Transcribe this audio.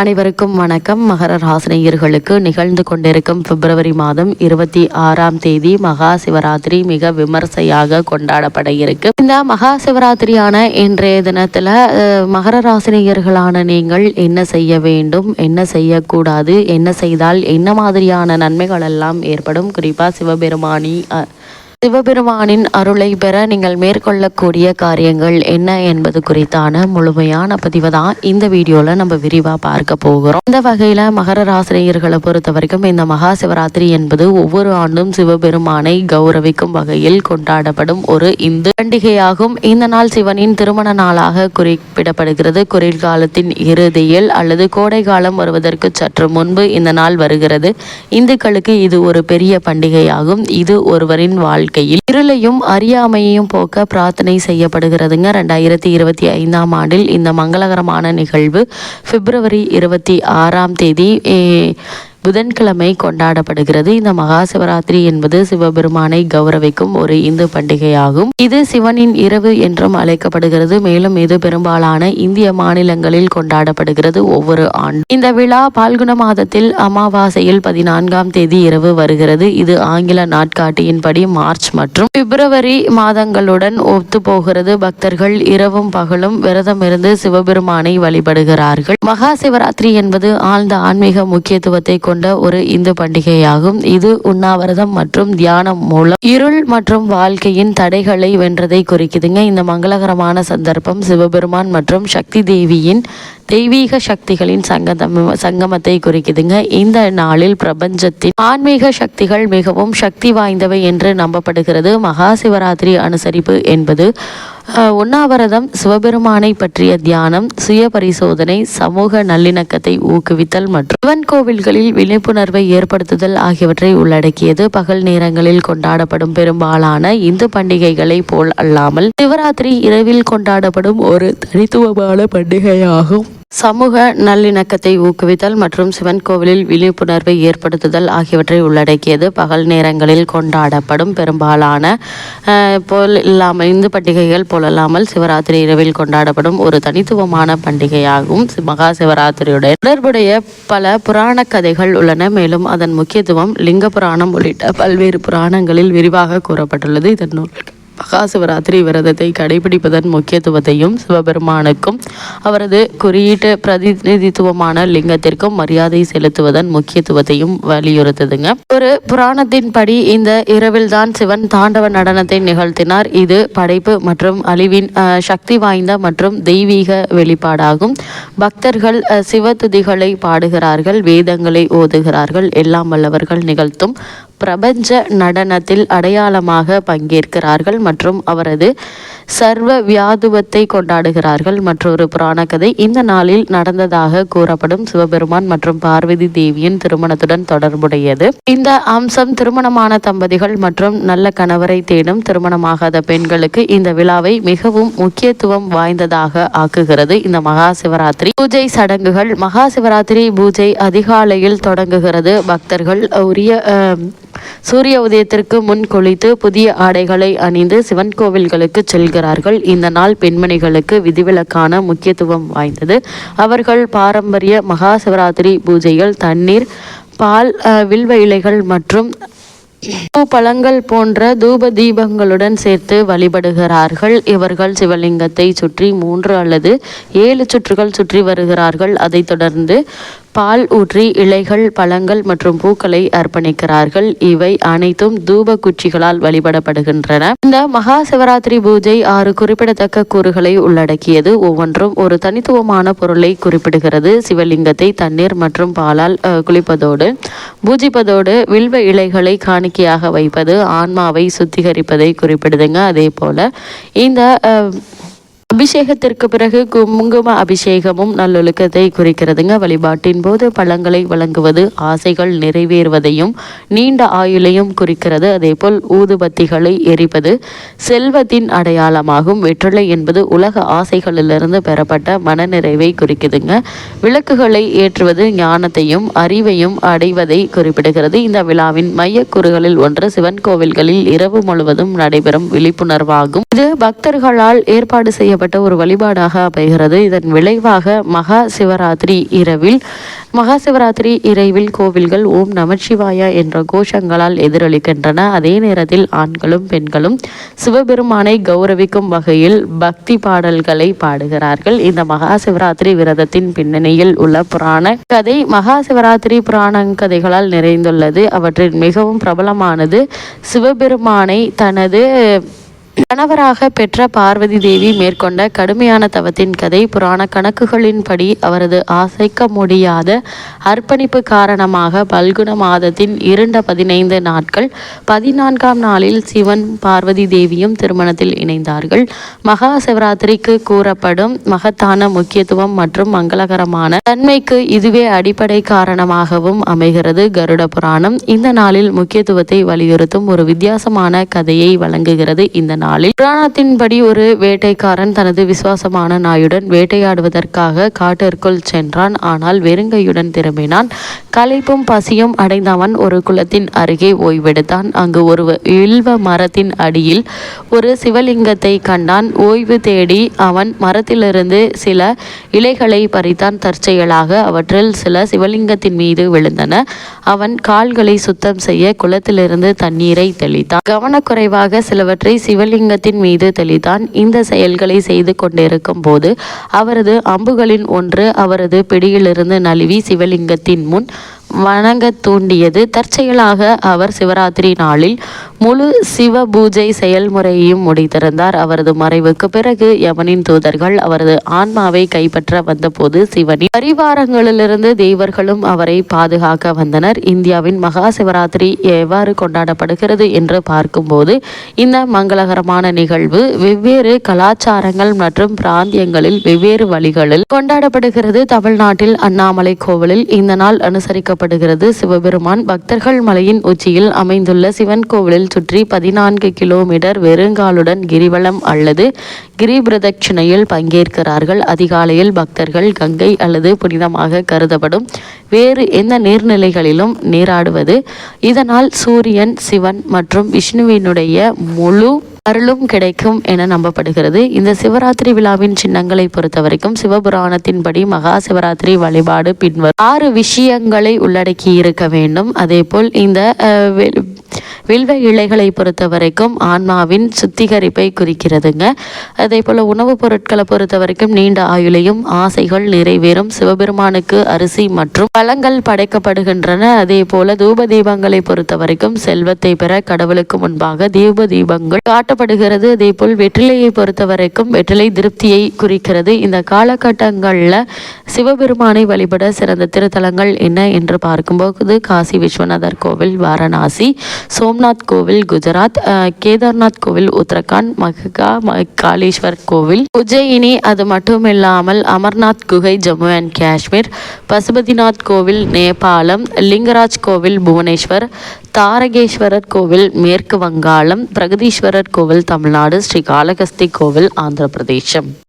அனைவருக்கும் வணக்கம். மகர ராசினியர்களுக்கு நிகழ்ந்து கொண்டிருக்கும் பிப்ரவரி மாதம் இருபத்தி ஆறாம் தேதி மகா சிவராத்திரி மிக விமர்சையாக கொண்டாடப்பட இருக்கு இந்த மகா சிவராத்திரியான இன்றைய தினத்துல மகர ராசினியர்களான நீங்கள் என்ன செய்ய வேண்டும் என்ன செய்யக்கூடாது என்ன செய்தால் என்ன மாதிரியான நன்மைகள் எல்லாம் ஏற்படும்? குறிப்பா சிவபெருமானி அஹ், சிவபெருமானின் அருளை பெற நீங்கள் மேற்கொள்ளக்கூடிய காரியங்கள் என்ன என்பது குறித்தான முழுமையான பதிவை தான் இந்த வீடியோவில் நம்ம விரிவாக பார்க்க போகிறோம். இந்த வகையில் மகர ராசினியர்களை பொறுத்த வரைக்கும் இந்த மகா சிவராத்திரி என்பது ஒவ்வொரு ஆண்டும் சிவபெருமானை கௌரவிக்கும் வகையில் கொண்டாடப்படும் ஒரு இந்து பண்டிகையாகும். இந்த நாள் சிவனின் திருமண நாளாக குறிப்பிடப்படுகிறது. குளிர்காலத்தின் இறுதியில் அல்லது கோடை காலம் வருவதற்கு சற்று முன்பு இந்த நாள் வருகிறது. இந்துக்களுக்கு இது ஒரு பெரிய பண்டிகையாகும். இது ஒருவரின் வாழ்க்கை வாழ்க்கையில் இருளையும் அறியாமையையும் போக்க பிரார்த்தனை செய்யப்படுகிறதுங்க. ரெண்டாயிரத்தி இருபத்தி ஐந்தாம் ஆண்டில் இந்த மங்களகரமான நிகழ்வு பிப்ரவரி இருபத்தி ஆறாம் தேதி புதன்கிழமை கொண்டாடப்படுகிறது. இந்த மகா சிவராத்திரி என்பது சிவபெருமானை கௌரவிக்கும் ஒரு இந்து பண்டிகையாகும். இது சிவனின் இரவு என்றும் அழைக்கப்படுகிறது. மேலும் இது பெரும்பாலான இந்திய மாநிலங்களில் கொண்டாடப்படுகிறது ஒவ்வொரு ஆண்டு இந்த விழா பால்குண மாதத்தில் அமாவாசையில் பதினான்காம் தேதி இரவு வருகிறது. இது ஆங்கில நாட்காட்டியின்படி மார்ச் மற்றும் பிப்ரவரி மாதங்களுடன் ஒத்து போகிறது பக்தர்கள் இரவும் பகலும் விரதம் இருந்து சிவபெருமானை வழிபடுகிறார்கள். மகா சிவராத்திரி என்பது ஆழ்ந்த ஆன்மீக முக்கியத்துவத்தை கொண்ட ஒரு இந்து பண்டிகையாகும். இது உண்ணாவிரதம் மற்றும் தியானம் மூலம் இருள் மற்றும் வாழ்க்கையின் தடைகளை வென்றதை குறிக்குதுங்க. இந்த மங்களகரமான சந்தர்ப்பம் சிவபெருமான் மற்றும் சக்தி தேவியின் தெய்வீக சக்திகளின் சங்கதம் சங்கமத்தை குறிக்குதுங்க. இந்த நாளில் பிரபஞ்சத்தின் ஆன்மீக சக்திகள் மிகவும் சக்தி வாய்ந்தவை என்று நம்பப்படுகிறது. மகா சிவராத்திரி அனுசரிப்பு என்பது உண்ணாவிரதம் சிவபெருமானை பற்றிய தியானம் சுய பரிசோதனை சமூக நல்லிணக்கத்தை ஊக்குவித்தல் மற்றும் சிவன் கோவில்களில் விழிப்புணர்வை ஏற்படுத்துதல் ஆகியவற்றை உள்ளடக்கியது. பகல் நேரங்களில் கொண்டாடப்படும் பெரும்பாலான இந்து பண்டிகைகளை போல் அல்லாமல் சிவராத்திரி இரவில் கொண்டாடப்படும் ஒரு தனித்துவமான பண்டிகையாகும். சமூக நல்லிணக்கத்தை ஊக்குவித்தல் மற்றும் சிவன் கோவிலில் விழிப்புணர்வை ஏற்படுத்துதல் ஆகியவற்றை உள்ளடக்கியது. பகல் நேரங்களில் கொண்டாடப்படும் பெரும்பாலான போல் இல்லாமல் இந்து பண்டிகைகள் போலல்லாமல் சிவராத்திரி இரவில் கொண்டாடப்படும் ஒரு தனித்துவமான பண்டிகையாகும். மகா சிவராத்திரியுடைய தொடர்புடைய பல புராண கதைகள் உள்ளன. மேலும் அதன் முக்கியத்துவம் லிங்க புராணம் உள்ளிட்ட பல்வேறு புராணங்களில் விரிவாக கூறப்பட்டுள்ளது. இதன் நூல் மகா சிவராத்திரி விரதத்தை கடைபிடிப்பதன் முக்கியத்துவத்தையும் சிவபெருமானுக்கும் அவரது குறியீட்டு பிரதிநிதித்துவமான லிங்கத்திற்கும் மரியாதை செலுத்துவதன் முக்கியத்துவத்தையும் வலியுறுத்துதுங்க. ஒரு புராணத்தின்படி இந்த இரவில்தான் சிவன் தாண்டவ நடனத்தை நிகழ்த்தினார். இது படைப்பு மற்றும் அழிவின் அஹ், சக்தி வாய்ந்த மற்றும் தெய்வீக வெளிப்பாடாகும். பக்தர்கள் அஹ், சிவதுதிகளை பாடுகிறார்கள் வேதங்களை ஓதுகிறார்கள் எல்லாம் வல்லவர்கள் நிகழ்த்தும் பிரபஞ்ச நடனத்தில் அடையாளமாக பங்கேற்கிறார்கள் மற்றும் அவரது சர்வ வியாதுவத்தை கொண்டாடுகிறார்கள். மற்றொரு புராண கதை இந்த நாளில் நடந்ததாக கூறப்படும் சிவபெருமான் மற்றும் பார்வதி தேவியின் திருமணத்துடன் தொடர்புடையது. இந்த அம்சம் திருமணமான தம்பதிகள் மற்றும் நல்ல கணவரை தேடும் திருமணமாகாத பெண்களுக்கு இந்த விழாவை மிகவும் முக்கியத்துவம் வாய்ந்ததாக ஆக்குகிறது. இந்த மகா சிவராத்திரி பூஜை சடங்குகள் மகா சிவராத்திரி பூஜை அதிகாலையில் தொடங்குகிறது. பக்தர்கள் உரிய சூரிய உதயத்திற்கு முன் குளித்து புதிய ஆடைகளை அணிந்து சிவன் கோவில்களுக்கு செல்கிறார்கள். இந்த நாள் பெண்மணிகளுக்கு விதிவிலக்கான முக்கியத்துவம் வாய்ந்தது. அவர்கள் பாரம்பரிய மகா சிவராத்திரி பூஜைகள் தண்ணீர் பால் அஹ், வில்வ இலைகள் மற்றும் பூ பழங்கள் போன்ற தூப தீபங்களுடன் சேர்த்து வழிபடுகிறார்கள். இவர்கள் சிவலிங்கத்தை சுற்றி மூன்று அல்லது ஏழு சுற்றுகள் சுற்றி வருகிறார்கள். அதைத் தொடர்ந்து பால் ஊற்றி இலைகள் பழங்கள் மற்றும் பூக்களை அர்ப்பணிக்கிறார்கள். இவை அனைத்தும் தூப குச்சிகளால் வழிபடப்படுகின்றன. இந்த மகா சிவராத்திரி பூஜை ஆறு குறிப்பிடத்தக்க கூறுகளை உள்ளடக்கியது. ஒவ்வொன்றும் ஒரு தனித்துவமான பொருளை குறிப்பிடுகிறது. சிவலிங்கத்தை தண்ணீர் மற்றும் பாலால் குளிப்பதோடு பூஜிப்பதோடு வில்வ இலைகளை காணிக்கையாக வைப்பது ஆன்மாவை சுத்திகரிப்பதை குறிப்பிடுதுங்க. அதே போல இந்த அபிஷேகத்திற்கு பிறகு குங்கும அபிஷேகமும் நல்லொழுக்கத்தை குறிக்கிறதுங்க. வழிபாட்டின் போது பழங்களை வழங்குவது ஆசைகள் நிறைவேறுவதையும் நீண்ட ஆயுளையும் குறிக்கிறது. அதேபோல் ஊதுபத்திகளை எரிப்பது செல்வத்தின் அடையாளமாகும். வெற்றிலை என்பது உலக ஆசைகளிலிருந்து பெறப்பட்ட மனநிறைவை குறிக்குதுங்க. விளக்குகளை ஏற்றுவது ஞானத்தையும் அறிவையும் அடைவதை குறிப்பிடுகிறது. இந்த விழாவின் மையக்கூறுகளில் ஒன்று சிவன் கோவில்களில் இரவு முழுவதும் நடைபெறும் விழிப்புணர்வாகும். இது பக்தர்களால் ஏற்பாடு செய்ய செய்யப்பட்ட ஒரு வழிபாடாக அமைகிறது. இதன் விளைவாக மகா சிவராத்திரி இரவில் மகா சிவராத்திரி இரவில் கோவில்கள் ஓம் நமச்சிவாயா என்ற கோஷங்களால் எதிரொலிக்கின்றன. அதே நேரத்தில் ஆண்களும் பெண்களும் சிவபெருமானை கௌரவிக்கும் வகையில் பக்தி பாடல்களை பாடுகிறார்கள். இந்த மகா சிவராத்திரி விரதத்தின் பின்னணியில் உள்ள புராண கதை மகா சிவராத்திரி புராண கதைகளால் நிறைந்துள்ளது. அவற்றில் மிகவும் பிரபலமானது சிவபெருமானை தனது கணவராக பெற்ற பார்வதி தேவி மேற்கொண்ட கடுமையான தவத்தின் கதை புராண கணக்குகளின்படி அவரது ஆசைக்க முடியாத அர்ப்பணிப்பு காரணமாக பல்குண மாதத்தின் இருண்ட பதினைந்து நாட்கள் பதினான்காம் நாளில் சிவன் பார்வதி தேவியும் திருமணத்தில் இணைந்தார்கள். மகா சிவராத்திரிக்கு கூறப்படும் மகத்தான முக்கியத்துவம் மற்றும் மங்களகரமான தன்மைக்கு இதுவே அடிப்படை காரணமாகவும் அமைகிறது கருட புராணம். இந்த நாளில் முக்கியத்துவத்தை வலியுறுத்தும் ஒரு வித்தியாசமான கதையை வழங்குகிறது இந்த நாளில் புராணத்தின்படி ஒரு வேட்டைக்காரன் தனது விசுவாசமான நாயுடன் வேட்டையாடுவதற்காக காட்டிற்குள் சென்றான். ஆனால் வெறுங்கையுடன் திரும்பினான். களைப்பும் பசியும் அடைந்த அவன் ஒரு குளத்தின் அருகே ஓய்வெடுத்தான். அங்கு ஒரு இல்வ மரத்தின் அடியில் ஒரு சிவலிங்கத்தை கண்டான். ஓய்வு தேடி அவன் மரத்திலிருந்து சில இலைகளை பறித்தான். தற்செயலாக அவற்றில் சில சிவலிங்கத்தின் மீது விழுந்தன. அவன் கால்களை சுத்தம் செய்ய குளத்திலிருந்து தண்ணீரை தெளித்தான். கவனக்குறைவாக சிலவற்றை சிவலிங்க சிவலிங்கத்தின் மீது தெளித்தான் இந்த செயல்களை செய்து கொண்டிருக்கும் போது அவரது அம்புகளின் ஒன்று அவரது பிடியிலிருந்து நழுவி சிவலிங்கத்தின் முன் வணங்கத் தூண்டியது. தற்செயலாக அவர் சிவராத்திரி நாளில் முழு சிவ பூஜை செயல்முறையையும் முடித்திருந்தார். அவரது மறைவுக்கு பிறகு யமனின் தூதர்கள் அவரது ஆன்மாவை கைப்பற்ற வந்தபோது சிவனின் பரிவாரங்களிலிருந்து தேவர்களும் அவரை பாதுகாக்க வந்தனர். இந்தியாவின் மகா சிவராத்திரி எவ்வாறு கொண்டாடப்படுகிறது என்று பார்க்கும்போது இந்த மங்களகரமான நிகழ்வு வெவ்வேறு கலாச்சாரங்கள் மற்றும் பிராந்தியங்களில் வெவ்வேறு வழிகளில் கொண்டாடப்படுகிறது. தமிழ்நாட்டில் அண்ணாமலை கோவிலில் இந்த நாள் அனுசரிக்க கொண்டாடப்படுகிறது சிவபெருமான் பக்தர்கள் மலையின் உச்சியில் அமைந்துள்ள சிவன் கோவிலில் சுற்றி பதினான்கு கிலோமீட்டர் வெறுங்காலுடன் கிரிவலம் அல்லது கிரி பிரதட்சிணையில் பங்கேற்கிறார்கள். அதிகாலையில் பக்தர்கள் கங்கை அல்லது புனிதமாக கருதப்படும். வேறு எந்த நீர்நிலைகளிலும் நீராடுவது. இதனால் சூரியன் சிவன் மற்றும் விஷ்ணுவினுடைய முழு அருளும் கிடைக்கும் என நம்பப்படுகிறது. இந்த சிவராத்திரி விழாவின் சின்னங்களை பொறுத்த வரைக்கும் சிவபுராணத்தின்படி மகா சிவராத்திரி வழிபாடு பின்வரும் ஆறு விஷயங்களை உள்ளடக்கி இருக்க வேண்டும் அதே போல் இந்த வில்வ இலைகளை பொறுத்த வரைக்கும் ஆன்மாவின் சுத்திகரிப்பை குறிக்கிறதுங்க. அதே போல் உணவுப் பொருட்களை பொறுத்த வரைக்கும் நீண்ட ஆயுளையும் ஆசைகள் நிறைவேறும். சிவபெருமானுக்கு அரிசி மற்றும் பழங்கள் படைக்கப்படுகின்றன. அதே போல தூப தீபங்களை பொறுத்த வரைக்கும் செல்வத்தை பெற கடவுளுக்கு முன்பாக தீப தீபங்கள் காட்டப்படுகிறது. அதே போல் வெற்றிலையை பொறுத்த வரைக்கும் வெற்றிலை திருப்தியை குறிக்கிறது. இந்த காலகட்டங்களில் சிவபெருமானை வழிபட சிறந்த திருத்தலங்கள் என்ன என்று பார்க்கும்போது காசி விஸ்வநாதர் கோவில் வாரணாசி சோம்நாத் கோவில் குஜராத் கேதார்நாத் கோவில் உத்தரகாண்ட் மகா ம- கோவில். உஜ்ஜயினி அது மட்டும் இல்லாமல் அமர்நாத் குகை ஜம்மு அண்ட் காஷ்மீர் பசுபதிநாத் கோவில் நேபாளம் லிங்கராஜ் கோவில் புவனேஸ்வர் தாரகேஸ்வரர் கோவில் மேற்கு வங்காளம் பிரகதீஸ்வரர் கோவில் தமிழ்நாடு ஸ்ரீ காளகஸ்தி கோவில் ஆந்திர பிரதேசம்